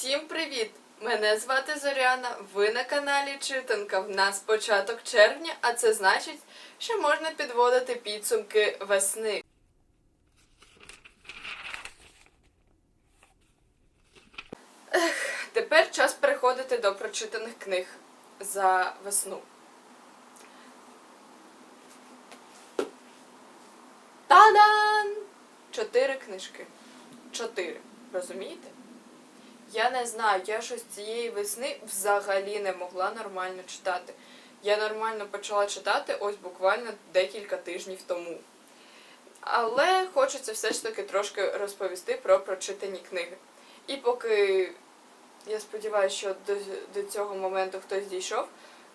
Усім привіт! Мене звати Зоряна. Ви на каналі Читанка. В нас початок червня, а це значить, що можна підводити підсумки весни. Ех, тепер час переходити до прочитаних книг за весну. Та-дан! Чотири книжки. Чотири. Розумієте? Я не знаю, я щось цієї весни взагалі не могла нормально читати. Я нормально почала читати ось буквально декілька тижнів тому. Але хочеться все ж таки трошки розповісти про прочитані книги. І поки я сподіваюся, що до, до цього моменту хтось дійшов,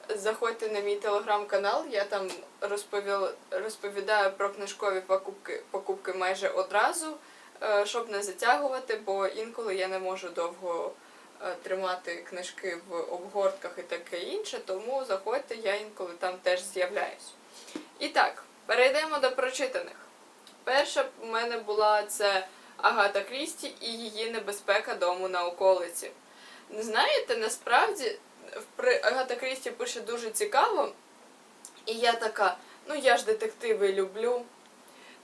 заходьте на мій телеграм-канал, я там розповіла, розповідаю про книжкові покупки, покупки майже одразу щоб не затягувати, бо інколи я не можу довго е, тримати книжки в обгортках і таке інше, тому заходьте, я інколи там теж з'являюсь. І так, перейдемо до прочитаних. Перша в мене була це Агата Крісті і її небезпека дому на околиці. Знаєте, насправді при- Агата Крісті пише дуже цікаво, і я така, ну я ж детективи люблю.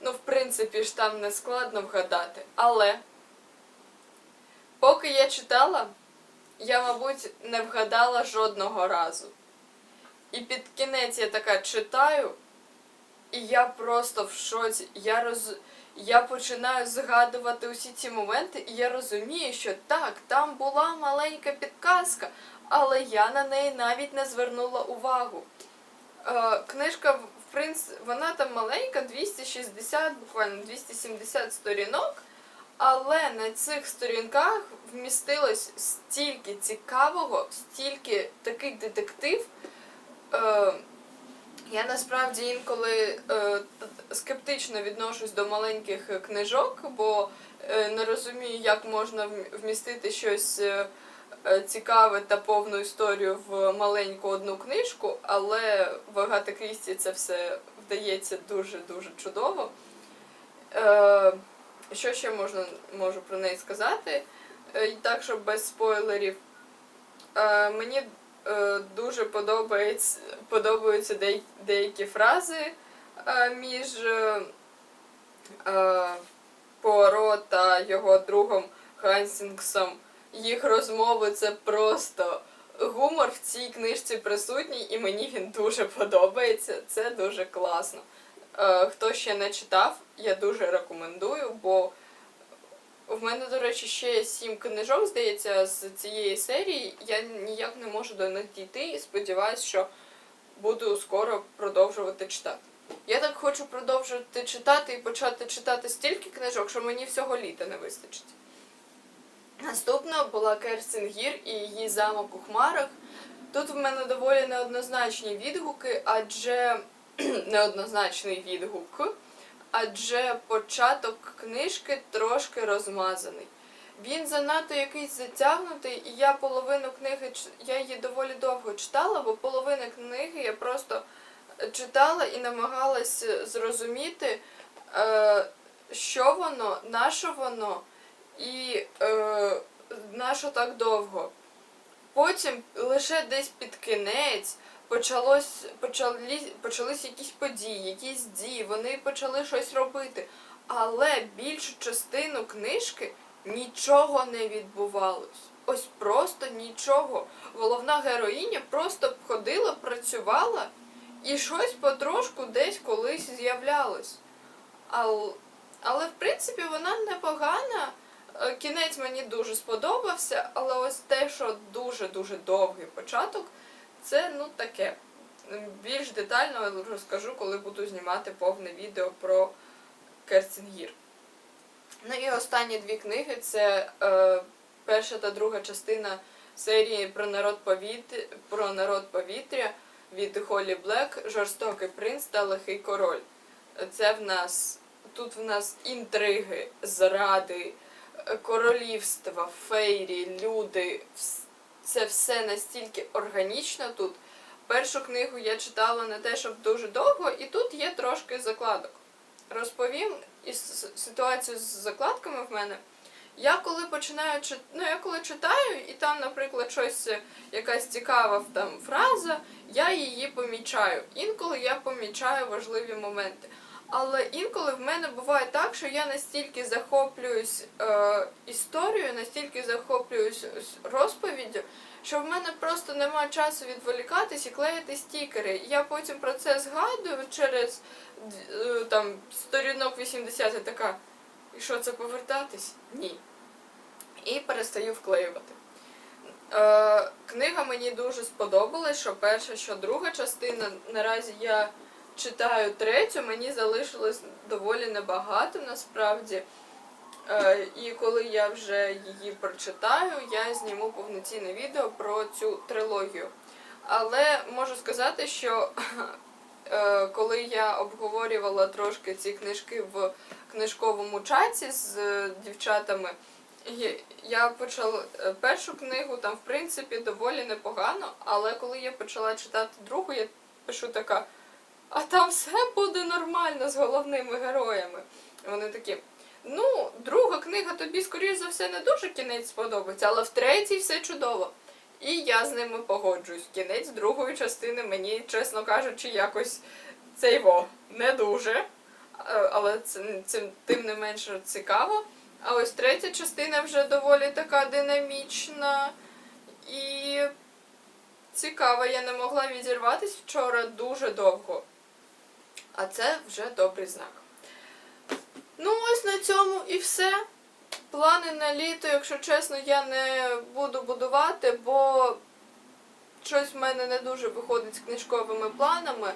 Ну, в принципі ж там не складно вгадати. Але поки я читала, я, мабуть, не вгадала жодного разу. І під кінець я така читаю, і я просто в шоці. Я, роз... я починаю згадувати усі ці моменти, і я розумію, що так, там була маленька підказка, але я на неї навіть не звернула увагу. Е, книжка, принципі, вона там маленька, 260, буквально 270 сторінок, але на цих сторінках вмістилось стільки цікавого, стільки такий детектив. Е, я насправді інколи е, скептично відношусь до маленьких книжок, бо е, не розумію, як можна вмістити щось е, цікаве та повну історію в маленьку одну книжку, але в Агати Крісті це все вдається дуже-дуже чудово. Е, що ще можна, можу про неї сказати? Е, і так, щоб без спойлерів. Е, мені е, дуже подобається, подобаються деякі, фрази е, між е, е, Пуаро та його другом Хансінгсом. Їх розмови це просто гумор в цій книжці присутній, і мені він дуже подобається. Це дуже класно. Е, хто ще не читав, я дуже рекомендую, бо в мене, до речі, ще сім книжок, здається, з цієї серії. Я ніяк не можу до них дійти і сподіваюся, що буду скоро продовжувати читати. Я так хочу продовжувати читати і почати читати стільки книжок, що мені всього літа не вистачить. Наступна була Керстін Гір і її замок у хмарах. Тут в мене доволі неоднозначні відгуки, адже неоднозначний відгук, адже початок книжки трошки розмазаний. Він занадто якийсь затягнутий, і я половину книги я її доволі довго читала, бо половину книги я просто читала і намагалась зрозуміти, е, що воно, на що воно і е, на що так довго. Потім лише десь під кінець почалось, почали, почались якісь події, якісь дії, вони почали щось робити. Але більшу частину книжки нічого не відбувалось. Ось просто нічого. Головна героїня просто ходила, працювала і щось потрошку десь колись з'являлось. Але, але в принципі вона непогана. Е, Кінець мені дуже сподобався, але ось те, що дуже-дуже довгий початок, це ну таке. Більш детально розкажу, коли буду знімати повне відео про Керстінгір. Ну і останні дві книги це е, перша та друга частина серії про народ повітря, про народ повітря від Холі Блек, Жорстокий принц та лихий король. Це в нас тут в нас інтриги, зради, королівства, фейрі, люди. Це все настільки органічно тут. Першу книгу я читала не те, щоб дуже довго, і тут є трошки закладок. Розповім із ситуацію з закладками в мене. Я коли починаю ну, я коли читаю, і там, наприклад, щось е, якась цікава там фраза, я її помічаю. Інколи я помічаю важливі моменти. Але інколи в мене буває так, що я настільки захоплююсь е, історією, настільки захоплююсь розповіддю, що в мене просто немає часу відволікатись і клеїти стікери. Я потім про це згадую через е, там сторінок 80 і така. І що це повертатись? Ні. І перестаю вклеювати. Е, книга мені дуже сподобалась, що перша, що друга частина. Наразі я читаю третю, мені залишилось доволі небагато насправді. Е, і коли я вже її прочитаю, я зніму повноцінне відео про цю трилогію. Але можу сказати, що е, коли я обговорювала трошки ці книжки в книжковому чаті з дівчатами, я почала е, першу книгу, там в принципі доволі непогано, але коли я почала читати другу, я пишу така, а там все буде нормально з головними героями. І Вони такі. Ну, друга книга тобі, скоріш за все, не дуже кінець сподобається, але в третій все чудово. І я з ними погоджуюсь. Кінець другої частини мені, чесно кажучи, якось цей во не дуже. Але це, це тим не менше цікаво. А ось третя частина вже доволі така динамічна і цікава. Я не могла відірватися вчора дуже довго. А це вже добрий знак. Ну, ось на цьому і все. Плани на літо, якщо чесно, я не буду будувати, бо щось в мене не дуже виходить з книжковими планами.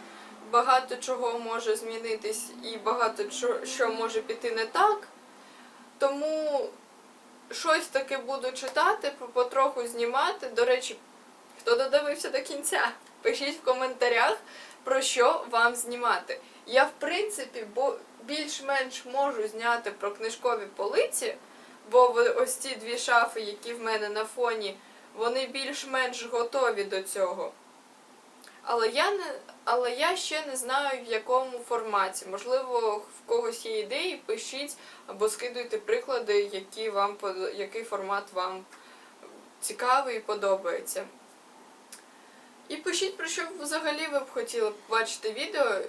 Багато чого може змінитись і багато що може піти не так. Тому щось таки буду читати, потроху знімати. До речі, хто додивився до кінця, пишіть в коментарях, про що вам знімати. Я, в принципі, більш-менш можу зняти про книжкові полиці, бо ось ці дві шафи, які в мене на фоні, вони більш-менш готові до цього. Але я не але я ще не знаю в якому форматі. Можливо, в когось є ідеї, пишіть або скидуйте приклади, які вам який формат вам цікавий і подобається. І пишіть, про що взагалі ви б хотіли бачити відео.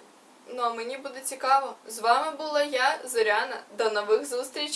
Ну а мені буде цікаво. З вами була я, Зоряна. До нових зустрічей!